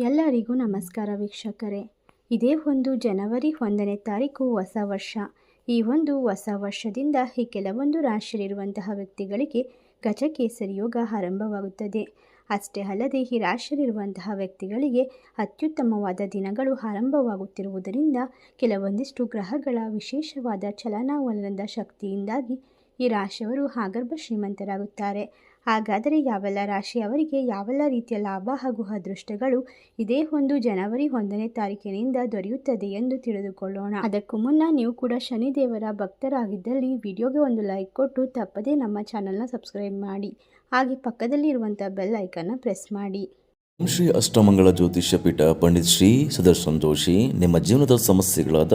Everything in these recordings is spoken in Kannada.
ಎಲ್ಲರಿಗೂ ನಮಸ್ಕಾರ ವೀಕ್ಷಕರೇ. ಇದೇ ಒಂದು ಜನವರಿ ಒಂದನೇ ತಾರೀಕು ಹೊಸ ವರ್ಷ. ಈ ಒಂದು ಹೊಸ ವರ್ಷದಿಂದ ಈ ಕೆಲವೊಂದು ರಾಶಿಯಲ್ಲಿರುವಂತಹ ವ್ಯಕ್ತಿಗಳಿಗೆ ಗಜಕೇಸರಿ ಯೋಗ ಆರಂಭವಾಗುತ್ತದೆ. ಅಷ್ಟೇ ಅಲ್ಲದೆ ಈ ರಾಶಿಯಲ್ಲಿರುವಂತಹ ವ್ಯಕ್ತಿಗಳಿಗೆ ಅತ್ಯುತ್ತಮವಾದ ದಿನಗಳು ಆರಂಭವಾಗುತ್ತಿರುವುದರಿಂದ ಕೆಲವೊಂದಿಷ್ಟು ಗ್ರಹಗಳ ವಿಶೇಷವಾದ ಚಲನವಲನದ ಶಕ್ತಿಯಿಂದಾಗಿ ಈ ರಾಶಿಯವರು ಆಗರ್ಭ ಶ್ರೀಮಂತರಾಗುತ್ತಾರೆ. ಹಾಗಾದರೆ ಯಾವೆಲ್ಲ ರಾಶಿಯವರಿಗೆ ಯಾವೆಲ್ಲ ರೀತಿಯ ಲಾಭ ಹಾಗೂ ಅದೃಷ್ಟಗಳು ಇದೇ ಒಂದು ಜನವರಿ ಒಂದನೇ ತಾರೀಕಿನಿಂದ ದೊರೆಯುತ್ತದೆ ಎಂದು ತಿಳಿದುಕೊಳ್ಳೋಣ. ಅದಕ್ಕೂ ಮುನ್ನ ನೀವು ಕೂಡ ಶನಿದೇವರ ಭಕ್ತರಾಗಿದ್ದಲ್ಲಿ ವಿಡಿಯೋಗೆ ಒಂದು ಲೈಕ್ ಕೊಟ್ಟು ತಪ್ಪದೇ ನಮ್ಮ ಚಾನಲ್ನ ಸಬ್ಸ್ಕ್ರೈಬ್ ಮಾಡಿ. ಹಾಗೆ ಪಕ್ಕದಲ್ಲಿ ಇರುವಂಥ ಬೆಲ್ ಐಕನ್ನ ಪ್ರೆಸ್ ಮಾಡಿ. ಶ್ರೀ ಅಷ್ಟಮಂಗಳ ಜ್ಯೋತಿಷ್ಯ ಪೀಠ ಪಂಡಿತ್ ಶ್ರೀ ಸುದರ್ಶನ್ ಜೋಶಿ ನಿಮ್ಮ ಜೀವನದ ಸಮಸ್ಯೆಗಳಾದ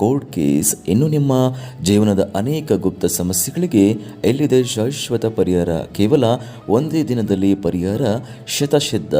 ಕೋರ್ಟ್ ಕೇಸ್ ಇನ್ನು ನಿಮ್ಮ ಜೀವನದ ಅನೇಕ ಗುಪ್ತ ಸಮಸ್ಯೆಗಳಿಗೆ ಎಲ್ಲಿದೆ ಶಾಶ್ವತ ಪರಿಹಾರ? ಕೇವಲ ಒಂದೇ ದಿನದಲ್ಲಿ ಪರಿಹಾರ? ಶತಸಿದ್ಧ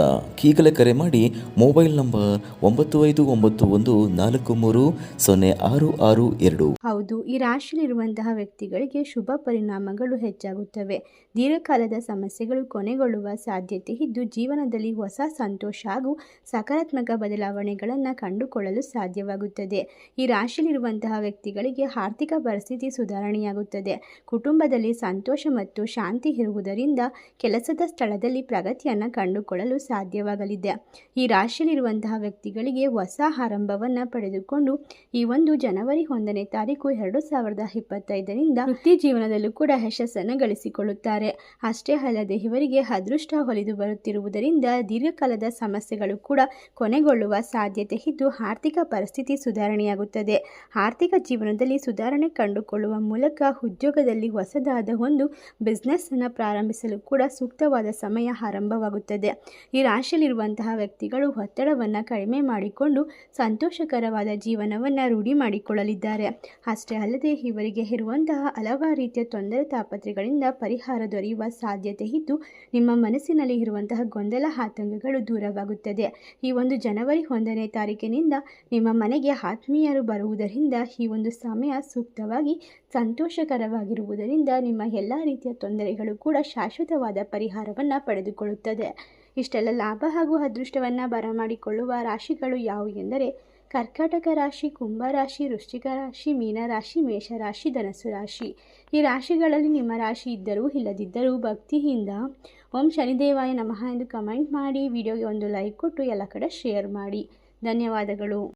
ಈಗಲೇ ಕರೆ ಮಾಡಿ ಮೊಬೈಲ್ ನಂಬರ್ ಒಂಬತ್ತು ಐದು ಒಂಬತ್ತು ಒಂದು ನಾಲ್ಕು ಮೂರು ಸೊನ್ನೆ ಆರು ಆರು ಎರಡು. ಹೌದು, ಈ ರಾಶಿಯಲ್ಲಿರುವಂತಹ ವ್ಯಕ್ತಿಗಳಿಗೆ ಶುಭ ಪರಿಣಾಮಗಳು ಹೆಚ್ಚಾಗುತ್ತವೆ. ದೀರ್ಘಕಾಲದ ಸಮಸ್ಯೆಗಳು ಕೊನೆಗೊಳ್ಳುವ ಸಾಧ್ಯತೆ ಇದ್ದು, ಜೀವನದಲ್ಲಿ ಹೊಸ ಸಂತೋಷ ಹಾಗೂ ಸಕಾರಾತ್ಮಕ ಬದಲಾವಣೆಗಳನ್ನು ಕಂಡುಕೊಳ್ಳಲು ಸಾಧ್ಯವಾಗುತ್ತದೆ. ಈ ರಾಶಿಯಲ್ಲಿರುವಂತಹ ವ್ಯಕ್ತಿಗಳಿಗೆ ಆರ್ಥಿಕ ಪರಿಸ್ಥಿತಿ ಸುಧಾರಣೆಯಾಗುತ್ತದೆ. ಕುಟುಂಬದಲ್ಲಿ ಸಂತೋಷ ಮತ್ತು ಶಾಂತಿ ಇರುವುದರಿಂದ ಕೆಲಸದ ಸ್ಥಳದಲ್ಲಿ ಪ್ರಗತಿಯನ್ನು ಕಂಡುಕೊಳ್ಳಲು ಸಾಧ್ಯವಾಗಲಿದೆ. ಈ ರಾಶಿಯಲ್ಲಿರುವಂತಹ ವ್ಯಕ್ತಿಗಳಿಗೆ ಹೊಸ ಆರಂಭವನ್ನು ಪಡೆದುಕೊಂಡು ಈ ಒಂದು ಜನವರಿ ಒಂದನೇ ತಾರೀಕು ಎರಡು ಸಾವಿರದ ಇಪ್ಪತ್ತೈದರಿಂದ ವೃತ್ತಿ ಜೀವನದಲ್ಲೂ ಕೂಡ ಯಶಸ್ಸನ್ನು ಗಳಿಸಿಕೊಳ್ಳುತ್ತಾರೆ. ಅಷ್ಟೇ ಅಲ್ಲದೆ ಇವರಿಗೆ ಅದೃಷ್ಟ ಹೊಲಿದು ಬರುತ್ತಿರುವುದರಿಂದ ದೀರ್ಘಕಾಲದ ಸಮಸ್ಯೆಗಳು ಕೂಡ ಕೊನೆಗೊಳ್ಳುವ ಸಾಧ್ಯತೆ ಇದ್ದು ಆರ್ಥಿಕ ಪರಿಸ್ಥಿತಿ ಸುಧಾರಣೆಯಾಗುತ್ತದೆ. ಆರ್ಥಿಕ ಜೀವನದಲ್ಲಿ ಸುಧಾರಣೆ ಕಂಡುಕೊಳ್ಳುವ ಮೂಲಕ ಉದ್ಯೋಗದಲ್ಲಿ ಹೊಸದಾದ ಒಂದು ಬಿಸ್ನೆಸ್ ಅನ್ನು ಪ್ರಾರಂಭಿಸಲು ಕೂಡ ಸೂಕ್ತವಾದ ಸಮಯ ಆರಂಭವಾಗುತ್ತದೆ. ಈ ರಾಶಿಯಲ್ಲಿರುವಂತಹ ವ್ಯಕ್ತಿಗಳು ಒತ್ತಡವನ್ನು ಕಡಿಮೆ ಮಾಡಿಕೊಂಡು ಸಂತೋಷಕರವಾದ ಜೀವನವನ್ನು ರೂಢಿ ಮಾಡಿಕೊಳ್ಳಲಿದ್ದಾರೆ. ಅಷ್ಟೇ ಅಲ್ಲದೆ ಇವರಿಗೆ ಇರುವಂತಹ ಹಲವಾರು ರೀತಿಯ ತೊಂದರೆ ತಾಪತ್ರೆಗಳಿಂದ ಪರಿಹಾರ ದೊರೆಯುವ ಸಾಧ್ಯತೆ ಇದ್ದು, ನಿಮ್ಮ ಮನಸ್ಸಿನಲ್ಲಿ ಇರುವಂತಹ ಗೊಂದಲ, ಆತಂಕಗಳು ದೂರವಾಗುತ್ತದೆ. ಈ ಒಂದು ಜನವರಿ ಒಂದನೇ ತಾರೀಕಿನಿಂದ ನಿಮ್ಮ ಮನೆಗೆ ಆತ್ಮೀಯರು ಬರುವುದರಿಂದ ಈ ಒಂದು ಸಮಯ ಸೂಕ್ತವಾಗಿ ಸಂತೋಷಕರವಾಗಿರುವುದರಿಂದ ನಿಮ್ಮ ಎಲ್ಲ ರೀತಿಯ ತೊಂದರೆಗಳು ಕೂಡ ಶಾಶ್ವತವಾದ ಪರಿಹಾರವನ್ನು ಪಡೆದುಕೊಳ್ಳುತ್ತದೆ. ಇಷ್ಟೆಲ್ಲ ಲಾಭ ಹಾಗೂ ಅದೃಷ್ಟವನ್ನು ಬರಮಾಡಿಕೊಳ್ಳುವ ರಾಶಿಗಳು ಯಾವುವು ಎಂದರೆ ಕರ್ಕಾಟಕ ರಾಶಿ, ಕುಂಭ ರಾಶಿ, ವೃಶ್ಚಿಕ ರಾಶಿ ಮೀನರಾಶಿ ಮೇಷರಾಶಿ ಧನಸ್ಸು ರಾಶಿ. ಈ ರಾಶಿಗಳಲ್ಲಿ ನಿಮ್ಮ ರಾಶಿ ಇದ್ದರೂ ಇಲ್ಲದಿದ್ದರೂ ಭಕ್ತಿಯಿಂದ ಓಂ ಶನಿದೇವಾಯ ನಮಃ ಎಂದು ಕಮೆಂಟ್ ಮಾಡಿ, ವಿಡಿಯೋಗೆ ಒಂದು ಲೈಕ್ ಕೊಟ್ಟು ಎಲ್ಲ ಕಡೆ ಶೇರ್ ಮಾಡಿ. ಧನ್ಯವಾದಗಳು.